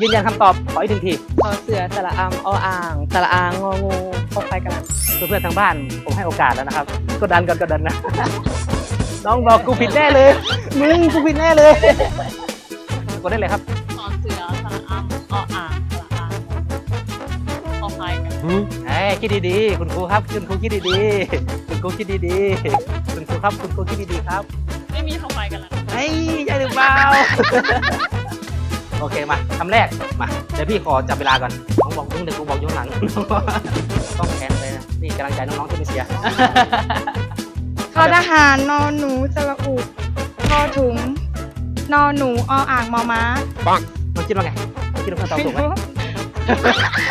ยืนยันคำตอบขออีกหนึ่งที ขอเสือสระอำออ่างสระอางงองูคอควายกระลันเพื่อนๆทางบ้านผมให้โอกาสแล้วนะครับกดดันก่อนกดดันนะ น้องบอกกูผิดแน่เลย มึงกูผิดแน่เลยกดได้เลยครับขอเสือสระอำออ่างสระอางคอควายกระลันเอ้ยคิดดีๆ คุณครูครับ คุณครูคิดดีๆ คุณครูคิดดีๆ คุณครูครับ คุณครูคิดดีๆครับ ไม่มีคอควายกระลันเฮ้ยใช่หรือเปล่า โอเคมาคำแรกมาเดี๋ยวพี่ขอจับเวลาก่อนน้องบอกยุ่งเดี๋ยวกูบอกยุ่งหลังต้องแข่งเลยนะนี่กำลังใจน้องๆที่ไม่เสียทอทหารนอหนูสระอุทอถุงนอหนูออ่างมอม้ามันคิดว่าไงมันคิดว่าคำตอบถูกไหม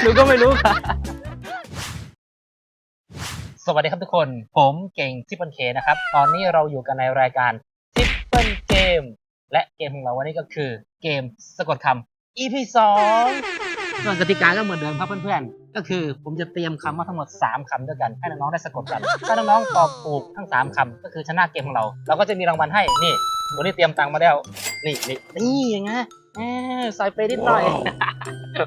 หนูก็ไม่รู้ค่ะสวัสดีครับทุกคน ผมเก่งทิปเปิลเคนะครับ ตอนนี้เราอยู่กันในรายการทิปเปิลเกมและเกมของเราวันนี้ก็คือ เกมสะกดคำ EP 2ส่วนกติกาก็เหมือนเดิมครับเพื่อนๆ ก็คือผมจะเตรียมคำมาทั้งหมด 3คำด้วยกัน ให้น้องๆได้สะกดกัน ถ้าน้องๆตอบถูกทั้ง 3คำก็คือชนะเกมของเรา เราก็จะมีรางวัลให้ นี่ วันนี้เตรียมตังค์มาแล้ว นี่นี่นี่ยังไง ใส่ไปนิดหน่อย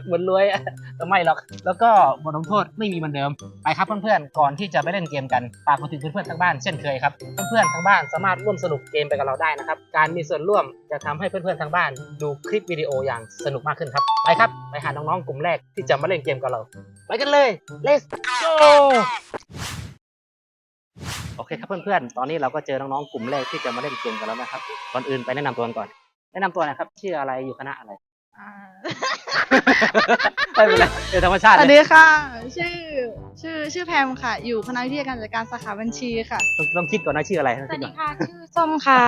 เหมือนรวยอะแต่ไม่หรอก แล้วก็บทลงโทษไม่มีเหมือนเดิม ไปครับเพื่อนๆ ก่อนที่จะไปเล่นเกมกันฝากไปถึงเพื่อนๆทั้งบ้านเช่นเคยครับ เพื่อนๆทั้งบ้านสามารถร่วมสนุกเกมไปกับเราได้นะครับ การมีส่วนร่วมจะทำให้เพื่อนๆทั้งบ้าน ดูคลิปวิดีโออย่างสนุกมากขึ้นครับ ไปครับ ไปหาน้องๆกลุ่มแรกที่จะมาเล่นเกมกับเรา ไปกันเลย let's go โอเคครับเพื่อนๆ ตอนนี้เราก็เจอน้องๆ กลุ่มแรกที่จะมาเล่นเกมกันแล้วนะครับ ก่อนอื่นไปแนะนำตัวกันก่อน แนะนำตัวหนะครับ ชื่ออะไรอยู่คณะอะไร ไม่เป็นไรเดี๋ยวธรรมชาติสเลยวัสดีค่ะ ชื่อชื่อชื่อแพมค่ะ อยู่คณะวิทยาการจัดการสาขาบัญชีค่ะ ต้องต้องคิดก่อนนะชื่ออะไรต้องสคิวัดสก่ดีอนค่ะ ชื่อส้มค่ะ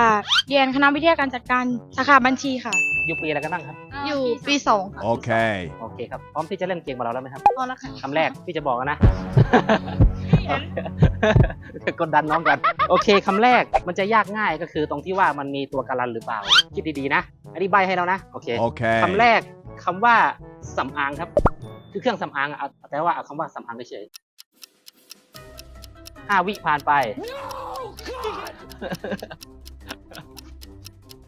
เรียนคณะวิทยาการจัดการสาขาบัญชีค่ะ อยู่ปีอะไรกันบ้างครับ อยู่ปีสองค่ะ Okay. โอเคครับ พร้อมที่จะเล่นเกมกับเราแล้วไหมครับพอแล้วค่ะ คำแรกพี่จะบอกแล้วนะ กดดันน้องกัน โอเคคำแรกมันจะยากง่ายก็คือตรงที่ว่ามันมีตัวการันหรือเปล่า คิดดีๆนะอธิบายให้แล้วนะ โอเค Okay. คำแรก คำว่าสำอางครับ คือเครื่องสำอางอะเอาแต่ว่าเอาคำว่าสำอางเฉยๆห้าวิผ่านไป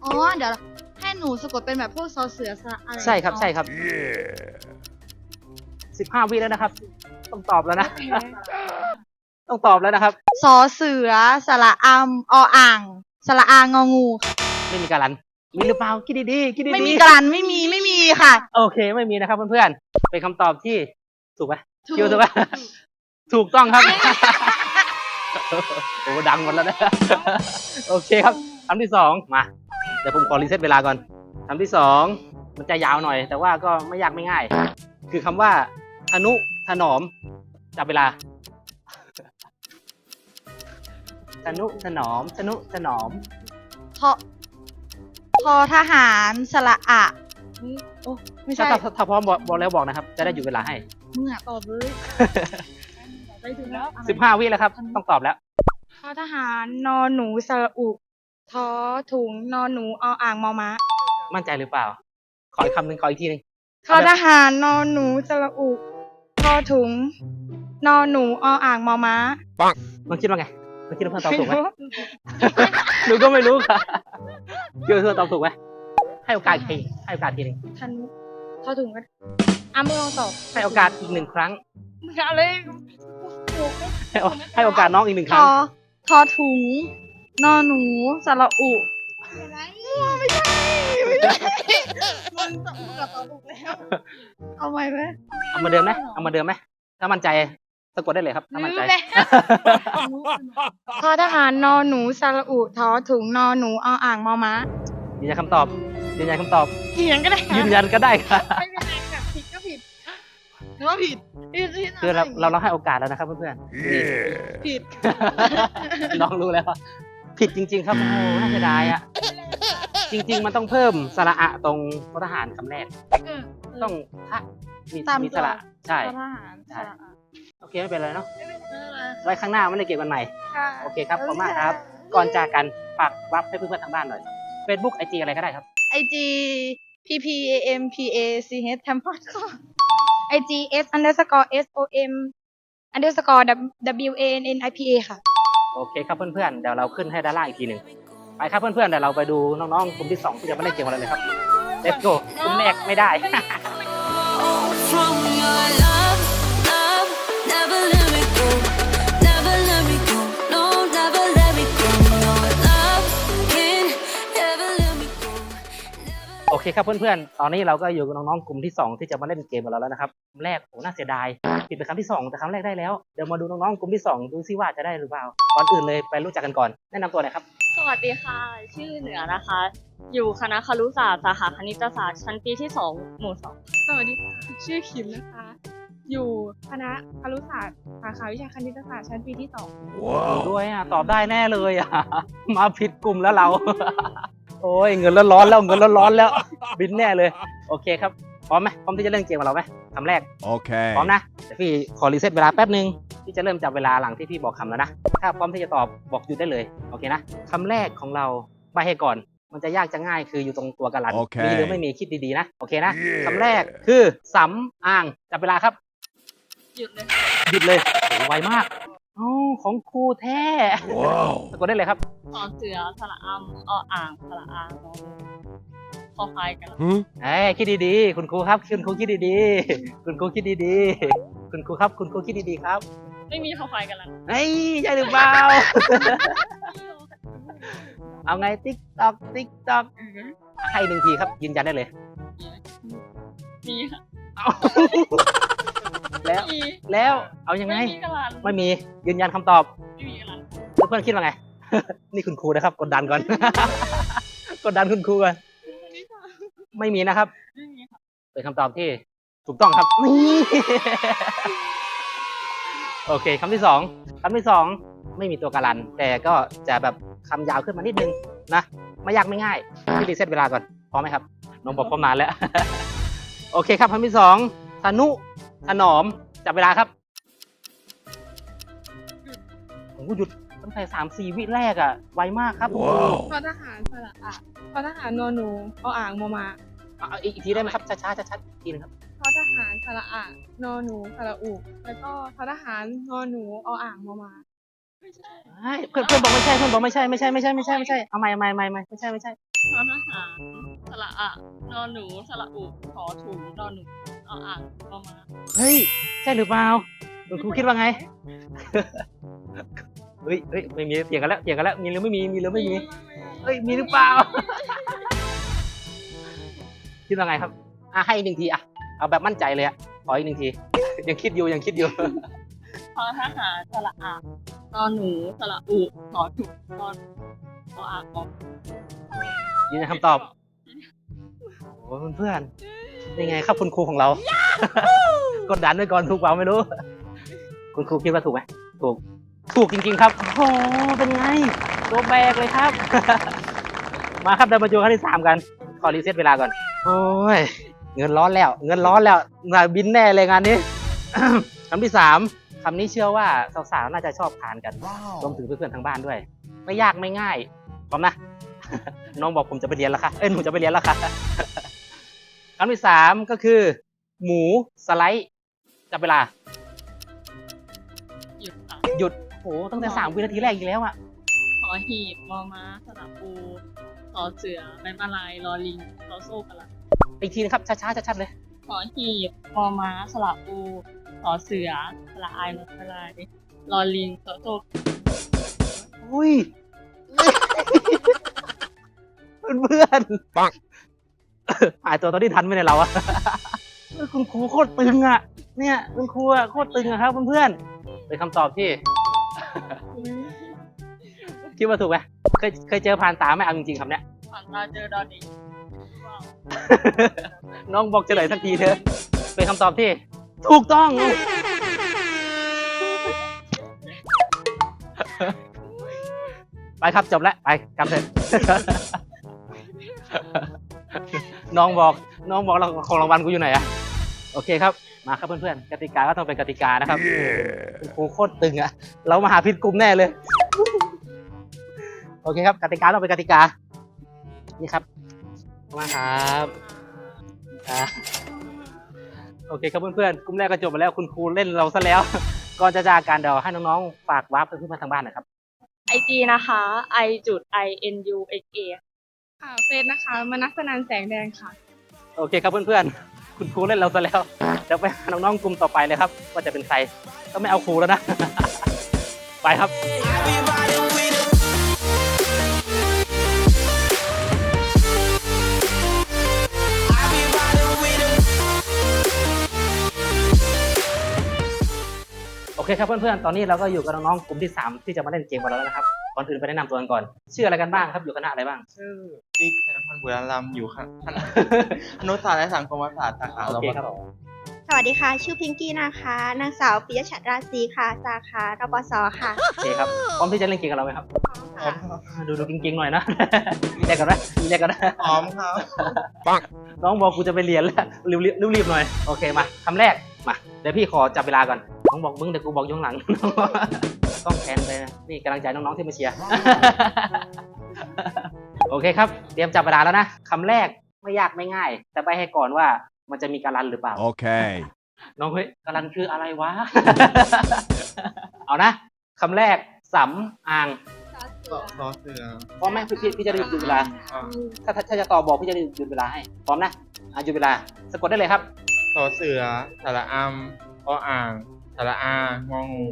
อ๋อ เดี๋ยวให้หนูสะกดเป็นแบบพวกซอเสือสระอะไรใช่ครับใช่ครับ Yeah. สิบห้าวิแล้วนะครับ ต้องตอบแล้วนะ ต้องตอบแล้วนะครับซอเสือสระอำออ่างสระอางงองูค่ะไม่มีการัน มีหรือเปล่าคิดดีๆคิดดีๆไม่มีกรันไม่มีไม่มีค่ะ โอเค ไม่มีนะครับเพื่อนๆเป็นคำตอบที่ถูกไหมถูก คิวถูกไหมถูกต้องครับ โอ้ดังหมดแล้วนะโอเคครับคำที่สองมา เดี๋ยวผมขอรีเซ็ตเวลาก่อนคำที่สองมันจะยาวหน่อย แต่ว่าก็ไม่ยากไม่ง่าย คือคำว่าทนุถนอมจับเวลาทนุถนอมทนุถนอมทอท อทหารสระอะโอ้ไม่ถ้าใช่ถ้าถ้าพร้อมบอกบอกแล้วบอกนะครับ จะได้หยุดเวลาให้มึงอะตอบเลยไปถึงแล้วสิบห้าวิแล้วครับ ต้องตอบแล้ว ทอทหารนอหนูสระอุทอถุงนอหนูออ่างมอม้ามั่นใจหรือเปล่า ขออีกคำหนึ่งขออีกทีหนึงทอทหารนอหนูสระอุทอถุงนอหนูออ่างมอม้า มันคิดว่าไง มันคิดว่าเพื่อนตอบถูกไหมหนูก็ไม่รู้ค่ะคิดว่าเพื่อนตอบถูกไหมให้โอกาสอีกทีให้โอกาสทีหนึงทันทอถุงก็อะมึงลองตอบให้โอกาสอีกหนึ่งครั้ง มึงอะไรให้โอให้โอกาสน้องอีกหนึ่งคทรั้ง อทอถุง นอหนูสระอุมั่วไม่ใช่ไม่ใช่มึงตอบมึงอะตอบถูกแล้วเอาใหม่ไหม เอามาเดิมไหมเอามาเดิมไหมถ้ามั่นใจ สะกดได้เลยครับถ้ามั่นใจลืมแล้วทอทหารนอหนูสระอุทอถุงนอหนูออ่างมอม้ายืนยันคำตอบยืนยันคำตอบเถียงก็ได้ยืนยันก็ได้ค่ะไม่เป็นไรค่ะผิดก็ผิดหรือว่าผิดผิดผิดคือเราเราเราให้โอกาสแล้วนะครับเพื่อน Yeah. ผิดๆน้องรู้แล้วว่าผิดจริง ๆ ครับโอ้โหน่าเสียดายอะจริง ๆ มันต้องเพิ่มสระอะตรงทหารคำแรก เออต้องทะมีตามมีตัวสระใช่ ทอทหารสระอะ โอเคไม่เป็นไรเนาะไม่เป็นไรไว้ข้างหน้าไม่ได้เก็บกันใหม่ค่ะโอเคครับขอบคุณมากครับ ก่อนจากกันฝากวับให้เพื่อนๆทางบ้านหน่อย Facebook IG อะไรก็ได้ครับไอจี p p a m p a c h แทมพอดค่ะไอจี s underscore s o m underscore w a n n i p a ค่ะ โอเคครับเพื่อนๆเดี๋ยวเราขึ้นให้ด้านล่างอีกทีหนึ่งไปครับเพื่อนๆเดี๋ยวเราไปดูน้องๆกลุ่มที่2ที่จะมาเล่นเกมกับเราเลยครับ Let's go กลุ่มแรกไม่ได้ไม่ from your love, love. โอเคครับเพื่อนๆ ตอนนี้เราก็อยู่กับน้องๆ กลุ่มที่ 2 ที่จะมาเล่นเกมกับเราแล้วนะครับคำแรกโอ้น่าเสียดายผิดไปคำที่ 2 แต่คำแรกได้แล้ว เดี๋ยวมาดูน้องๆ กลุ่มที่ 2 ดูซิว่าจะได้หรือเปล่า ก่อนอื่นเลยไปรู้จักกันก่อน แนะนำตัวหน่อยครับ สวัสดีค่ะ ชื่อเหนือนะคะ อยู่คณะครุศาสตร์สาขาคณิตศาสตร์ชั้นปีที่สองหมู่สองสวัสดีค่ะ ชื่อคิมนะคะ อยู่คณะครุศาสตร์สาขาวิชาคณิตศาสตร์ชั้นปีที่สองด้วยอะตอบได้แน่เลยอะ มาผิดกลุ่มแล้วเรา โอ้ยเงินร้อนๆแล้วเงินร้อนๆแล้ว บินแน่เลย โอเคครับพร้อมไหมพร้อมที่จะเล่นเกมกับเราไหมคำแรก Okay. พร้อมนะเดี๋ยวพี่ขอรีเซ็ตเวลาแป๊บหนึ่งพี่จะเริ่มจับเวลาหลังที่พี่บอกคำแล้วนะถ้าพร้อมที่จะตอบบอกหยุดได้เลยโอเคนะคำแรกของเราใบให้ก่อน มันจะยากจะง่ายคืออยู่ตรงตัวการันโอเคมีหรือไม่มีคิดดีๆนะโอเคนะ Yeah คำแรกคือสำอ่างจับเวลาครับ หยุดเลยหยุดเลยโอ้ไวมากอ๋อของครูแท้ Whoa. สะกดได้เลยครับสอนเสือสระอำออ่างสระอางงองูคอควายกัน Huh? เอ้ยคิดดีๆ คุณครูครับ คุณครูคิดดีๆ คุณครูคิดดีๆ คุณครูครับ คุณครูคิดดีๆครับ ไม่มีคอควายกันแล้วเฮ้ยใช่หรือเปล่า เอาไงติ๊กตอกติ๊กตอกให้หนึ่งทีครับยืนยันได้เลย มีค่ะเอา แล้วมีแล้วเอายังไง ไม่มีกระลันไม่มียืนยันคำตอบ ไม่มีกระลันเพื่อนๆคิดว่าไง นี่คุณครูนะครับ กดดันก่อน กดดันคุณครูก่อนไม่มีนะครับ ไม่มีค่ะเป็นคำตอบที่ถูกต้องครับ นี่ โอเคคำที่สองคำที่สองไม่มีตัวการัน แต่ก็จะแบบคำยาวขึ้นมานิดนึงนะ ไม่ยากไม่ง่ายพี่รีเซ็ตเวลาก่อนพร้อมไหมครับน้องบอกพร้อมนานแล้ว โอเคครับคำที่สองธนุ ถนอม จับเวลาครับโอ้โหหยุดตั้งแต่สามสี่วิแรกอะไวมากครับ Wow. พอทหารสระอะพอทหารนอหนูออ่างมอมาเอาเอาอีกอีกทีได้ไหมครับช้าๆชัดๆอีกทีหนึงครับพอทหารสระอะนอหนูสระอุแล้วก็ทอทหารนอหนูออ่างมอมาไม่ใช่เฮ้ยเพื่อนเพื่อนบอกไม่ใช่เพื่อนบอกไม่ใช่ไม่ใช่ไม่ใช่ไม่ใช่ไม่ใช่เอาใหม่เอาใหม่เอาใหม่เอาใหม่ไม่ใช่ไม่ใช่ ทอทหารสระอะนอนหนูสระอุขอถุงนอนหนู ออ่างงอมาเฮ้ย ใช่หรือเปล่าคุณครูคิดว่าไง เฮ้ยเฮ้ยไม่มีเถียงกันแล้วเถียงกันแล้วมีหรือไม่มีมีหรือไม่มี เฮ้ยมีหรือเปล่า คิดว่าไงครับอะให้อีกหนึ่งทีอะเอาแบบมั่นใจเลยอะขออีกหนึ่งที ยังคิดอยู่ยังคิดอยู่ ทอทหารสระอะนอนหนูสระอุขอถุงนอนออ่างงอยืนยันคำตอบโอ้เพื่อนๆ ยังไงครับคุณครูของเรา กดดันไว้ก่อนถูกเปล่าไม่รู้ คุณครูคิดว่าถูกไหมถูก ถูกจริง ๆ ครับ โอ้โหเป็นไงตัวแบกเลยครับ มาครับเดินมาจูครั้งที่สามกันขอรีเซ็ตเวลาก่อน โอ้ย เงินร้อนแล้ว เงินร้อนแล้วน่าบินแน่เลยงานนี้คำที่สามคำนี้เชื่อว่าสาวๆน่าจะชอบทานกันรวมถึงเพื่อนๆทางบ้านด้วย ไม่ยากไม่ง่ายพร้อมนะ น้องบอกผมจะไปเรียนแล้วค่ะ เอ้ยหนูจะไปเรียนแล้วค่ะ คำที่สามก็คือ หมูสไลด์จับเวลา หยุดค่ะหยุดโอ้โหตั้งแต่สามวินาทีแรกอีกแล้วอะขอหีบมอม้าสระอูสอเสือใบมาลายรอลิงสอโซ่กระลันอีกทีนะครับช้าๆชัดๆเลย ขอหีบมอม้าสระอูสอเสือสระอายนกกระลายรอลิงสอโซ่อุ้ย เพื่อนๆ ปังหายตัวตอนที่ทันไม่ในยเราอะเออคุณครูโคตรตึงอะเนี่ยคุณครูอะโคตรตึงอะครับเพื่อนๆเป็นคำตอบที่ คิดว่าถูกไหมเคยเคยเจอผ่านตาไหมเอาจริงๆคำเนี้ย ผ่านตาเจอดอดีว้าวน้องบอกเฉลยสักทีเถอะเป็นคำตอบที่ ถูกต้อง ไปครับจบแล้ว ไปกลับเถอะ น้องบอกน้องบอกเราของรางวัลกูอยู่ไหนอะโอเคครับมาครับเพื่อนๆกติกาก็ต้องเป็นกติกานะครับ Yeah. ครูโคตรตึงอะเรามาหาผิดกลุ่มแน่เลย โอเคครับ กติกาต้องเป็นกติกา นี่ครับมาครับอ่าโอเคครับเพื่อนๆกลุ่มแรกก็จบไปแล้วคุณครูเล่นเราซะแล้วก่อนจะจากการเดี๋ยวให้น้องๆฝากวาร์ปเพื่อนๆมาทางบ้านหนะครับไอจีนะคะ i จุด i n u x a ค่ะเฟซนะคะ มนัสนันแสงแดงค่ะ โอเคครับเพื่อนๆ คุณครูเล่นเราซะแล้ว เดี๋ยวไปหาน้องๆกลุ่มต่อไปเลยครับ ว่าจะเป็นใครก็ไม่เอาครูแล้วนะ ไปครับ โอเคครับเพื่อนๆ ตอนนี้เราก็อยู่กับน้องๆ กลุ่มที่ 3 ที่จะมาเล่นเกมกับเราแล้วนะครับ ก่อนอื่นไปแนะนำตัวกันก่อน ชื่ออะไรกันบ้างครับ อยู่คณะอะไรบ้าง ชื่อติ๊กธนพันธ์บุรีรัมย์อยู่คณะอนุศาสตร์และสังคมศาสตร์สาขาโอรเคปครับศสวัสดีค่ะ ชื่อพิงกี้นะคะ นางสาวปิยชัดราศีค่ะ สาขารปศค่ะ โอเคครับ พร้อมที่จะเล่นเกมกับเราไหมครับพร้อมครับดูดูจริงๆหน่อยนะมีแรกกันไหมมีแรกกันนะพร้อมครับน้องบอกกูจะไปเรียนแล้วรีบรีบรีบๆหน่อย โอเคมาคำแรก มา เดี๋ยวพี่ขอจับเวลาก่อนน้องบอกมึงเดี๋ยวกูบอกอย้องหลัง ต้องแทนไปนะนี่กำลังใจน้องๆที่มาเชียร์ โอเคครับ เตรียมจับเวลาแล้วนะคำแรกไม่ยากไม่ง่าย แต่ไปให้ก่อนว่ามันจะมีการันหรือเปล่า Okay. น้องเฮ้ยการันคืออะไรวะ เอานะคำแรกสำอางต่อต่อเสือพร้อมไหมพี่พี่พี่จะหยุดเวลา อ่าถ้าถ้าถ้าจะตอบบอกพี่จะหยุดเวลาให้พร้อมนะอะหยุดเวลาสะกดได้เลยครับต่อเสือสระอัมออ่างสระอางองู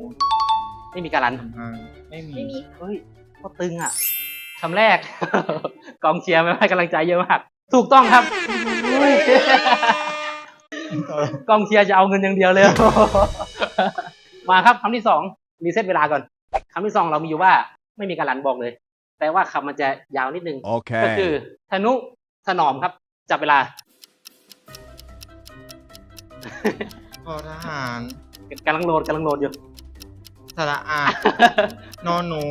ไม่มีการันสำอางไม่มี ไม่มี เฮ้ยโคตรตึงอะคำแรก กองเชียร์ไม่ให้กำลังใจเยอะมาก ถูกต้องครับกองเชียร์จะเอาเงินอย่างเดียวเลย มาครับคำที่สองรีเซ็ตเวลาก่อนคำที่สองเรามีอยู่ว่าไม่มีการันบอกเลย แต่ว่าคำมันจะยาวนิดนึง ก็คือ Okay. ธนุถนอมครับ จับเวลาพอทหารกำลังโหลดกำลังโหลดอยู่ สระอา นอนหนู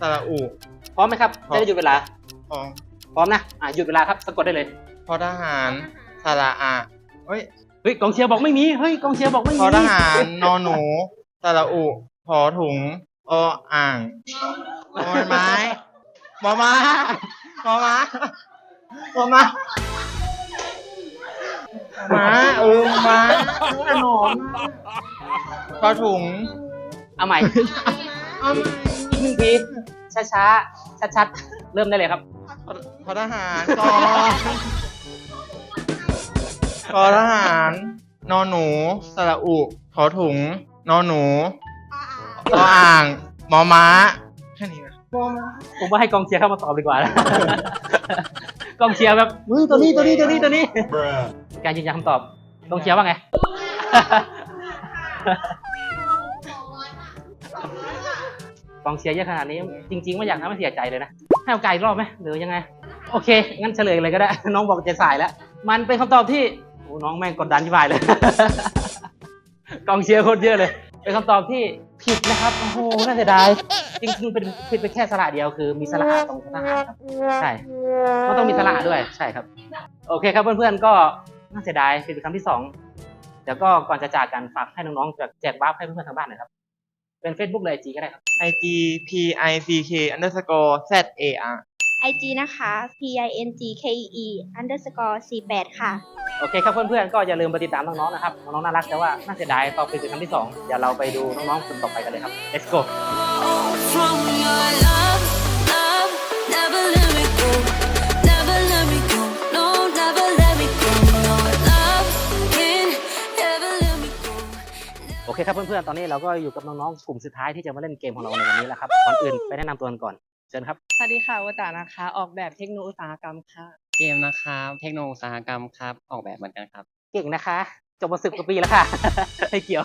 สระอุพร้อมไหมครับพร้อม จะได้หยุดเวลาพร้อมพร้อมนะ อะหยุดเวลาครับ สะกดได้เลย พอทหารสระอาเฮ้ยเฮ้ยกองเชียร์บอกไม่มี เฮ้ยกองเชียร์บอกไม่มีพอทหารนอนหนูสระอุพอถุงออ่างบอไม้บอมาบอมาบอมามาเออมาขนมพอถุง เอาใหม่เอามาอีกหนึ่งทีช้าช้าชัดชัดๆเริ่มได้เลยครับพอทหารกอพอทหาร นอนหนู สระอุขอถุง นอนหนูออ่างมอม้า แค่นี้นะผมว่าให้กองเชียร์เข้ามาตอบดีกว่านะ กองเชียร์แบบมึงตัวนี้ตัวนี้ตัวนี้ตัวนี้ การยืนยันคำตอบกองเชียร์ว่าไง กองเชียร์เยอะขนาดนี้ จริงๆไม่อยากทำให้เสียใจเลยนะ ให้โอกาสอีกรอบไหมหรือยังไง โอเค งั้นเฉลยเลยก็ได้ น้องบอกจะสายแล้ว มันเป็นคำตอบที่โอ้น้องแม่งกดดันที่บายเลย กองเชียร์โคตรเยอะเลย เป็นคำตอบที่ผิดนะครับ โอ้โห น่าเสียดาย จริงๆเป็นผิดไปแค่สระเดียวคือมีสระตรงทหารครับใช่ก็ต้องมีสระด้วย ใช่ครับ โอเคครับเพื่อนๆ ก็น่าเสียดายเป็นคำที่สองเดี๋ยวก็ก่อนจะจากกันฝากให้น้องๆแจกแจกบัฟให้เพื่อนๆทางบ้านหน่อยครับ เป็น Facebook เลยจีก็ได้ครับไอจี p i c k underscore z a r IG นะคะ P I N G K E E underscore 48ค่ะ โอเคครับเพื่อนๆ ก็อย่าลืมไปติดตามน้องๆ นะครับ น้องๆ น่ารักแต่ว่าน่าเสียดายตอบผิดเป็นคำที่สองเดี๋ยวเราไปดูน้องๆคนต่อไปกันเลยครับ let's go เคครับเพื่อนๆ ตอนนี้เราก็อยู่กับน้องๆ กลุ่มสุดท้ายที่จะมาเล่นเกมของเราในวันนี้แล้วครับ ก่อนอื่นไปแนะนำตัวกันก่อน เชิญครับ สวัสดีค่ะวตานะคะ ออกแบบเทคโนโลยีอุตสาหกรรมค่ะ เกมนะครับ เทคโนโลยีอุตสาหกรรมครับ ออกแบบเหมือนกันครับ เก่งนะคะ จบมาสิบกว่าปีแล้วค่ะ ไม่เกี่ยว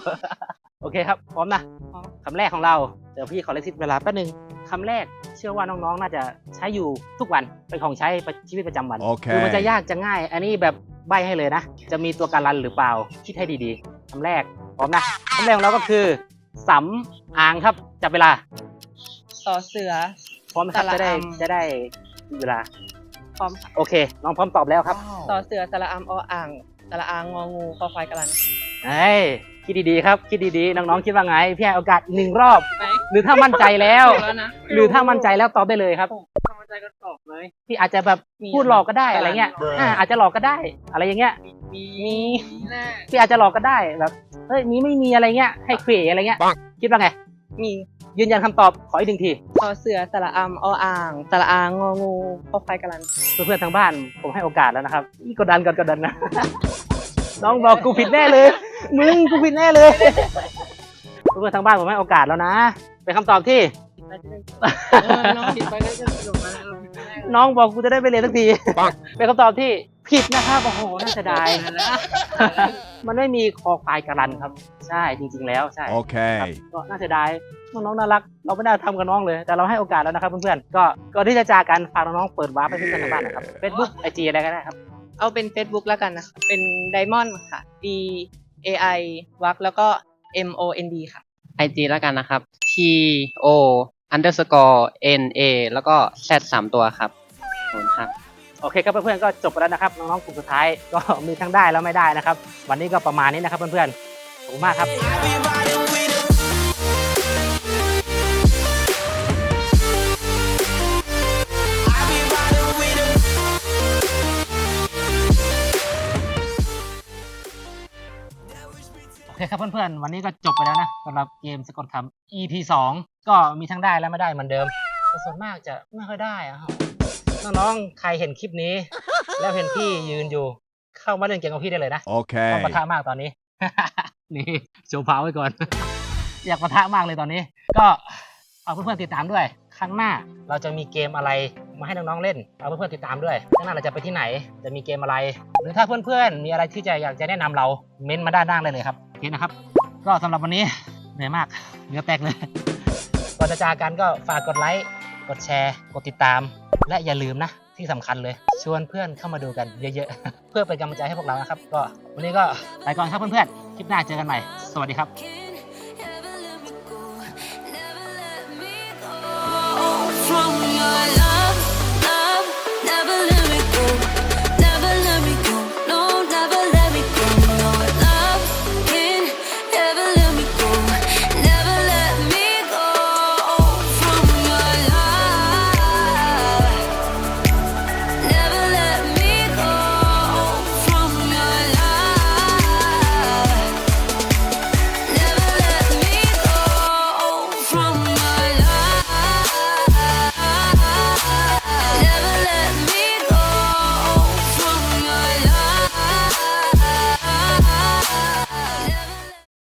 โอเคครับ พร้อมนะพร้อม คำแรกของเรา เดี๋ยวพี่ขอเลสิตเวลาแป๊บนึงคำแรกเชื่อว่าน้องๆ น่าจะใช้อยู่ทุกวัน เป็นของใช้ประชีวิตประจำวันโอเคคือมันจะยากจะง่าย อันนี้แบบใบให้เลยนะ จะมีตัวการันหรือเปล่า คิดให้ดีๆ คำแรก พร้อมนะคำแรกของเราก็คือสำอางครับ จับเวลา ต่อเสือ พร้อมไหมครับสระจะได้อำจะได้เวลา พร้อม โอเค น้องพร้อมตอบแล้วครับ ต่อเสือสระอำออ่าง สระอางงองูคอควายกะลันเฮ้ยคิดดีๆครับ คิดดีๆ น้องๆ คิดว่าไง พี่ให้โอกาสอีกหนึ่งรอบไหนหรือถ้ามั่นใจแล้วแล้วนะหรือถ้ามั่นใจแล้วตอบได้เลยครับถ้ามั่น ใจก็ตอบเลยพี่อาจจะแบบมีพูดหลอกก็ได้อะไรเงี้ย Bruh อ่าอาจจะหลอกก็ได้ อะไรอย่างเงี้ยมีมีแน่พี่อาจจะหลอกก็ได้แบบเฮ้ยมีไม่มีอะไรเงี้ยให้เขวอะไรเงี้ยปังคิดว่าไง มียืนยันคำตอบขออีกหนึ่งทีต่อเสือสระอำออ่างสระอางงองูคอควายกะลันเพื่อนๆทางบ้านผมให้โอกาสแล้วนะครับอีกดดันก่อนกดดันนะน้องบอกกูผิดแน่เลย มึงกูผิดแน่เลยเพื่อนๆทางบ้านผมให้โอกาสแล้วนะเป็นคำตอบที่เออ น้องผิดไปก็จะจบมาแล้วผิดไปได้น้องบอกกูจะได้ไปเรียนสักที เป็นคำตอบที่ผิดนะครับโอ้โหน่าเสียดายมันไม่มีคอควายการันครับ ใช่จริง ๆ แล้วใช่ครับ Okay. ก็น่าเสียดายน้องๆน่ารัก เราไม่ได้ทำกับน้องเลย แต่เราให้โอกาสแล้วนะครับเพื่อนๆก็ก่อนที่จะจากกันฝากน้องๆเปิดวาร์ปให้เพื่อนๆทางบ้านหนะครับเฟซบุ๊กไอจีอะไรก็ได้ครับ เอาเป็น Facebook แล้วกันนะคะเป็น Diamond ค่ะ D A I วักแล้วก็ M O N D ค่ะ IG แล้วกันนะครับ T O underscore N A แล้วก็ Z สามตัวครับขอบคุณครับ โอเคครับเพื่อนๆก็จบไปแล้วนะครับน้องๆกลุ่มสุดท้ายก็มีทั้งได้แล้วไม่ได้นะครับ วันนี้ก็ประมาณนี้นะครับเพื่อนๆขอบคุณมากครับโคครับเพื่อนๆ วันนี้ก็จบไปแล้วนะสำหรับเกมสะกดคำ EP 2 ก็มีทั้งได้และไม่ได้เหมือนเดิมแต่ส่วนมากจะไม่ค่อยได้อะครับน้องๆ ใครเห็นคลิปนี้ แล้วเห็นพี่ยืนอยู่ เข้ามาเล่นเกมกับพี่ได้เลยนะต้อ Okay. งปะทะมากตอนนี้ นี่โชว์พาวไว้ก่อน อยากปะทะมากเลยตอนนี้ ก็เอาเพื่อนๆติดตามด้วย ครั้งหน้าเราจะมีเกมอะไรมาให้น้องๆเล่น เอาเพื่อนๆติดตามด้วยครั้งหน้าเราจะไปที่ไหน จะมีเกมอะไร หรือถ้าเพื่อนๆมีอะไรที่จะอยากจะแนะนำเรา เม้นต์มาด้านล่างได้เลยครับโอ เคนะครับ ก็สำหรับวันนี้เหนื่อยมากเหงื่อแตกเลยก่อนจะจากกันก็ฝากกดไลค์กดแชร์ กดติดตาม และอย่าลืมนะที่สำคัญเลย ชวนเพื่อนเข้ามาดูกันเยอะๆ เพื่อเป็นกำลังใจให้พวกเรานะครับ ก็วันนี้ก็ไปก่อนครับเพื่อนๆ คลิปหน้าเจอกันใหม่ สวัสดีครับ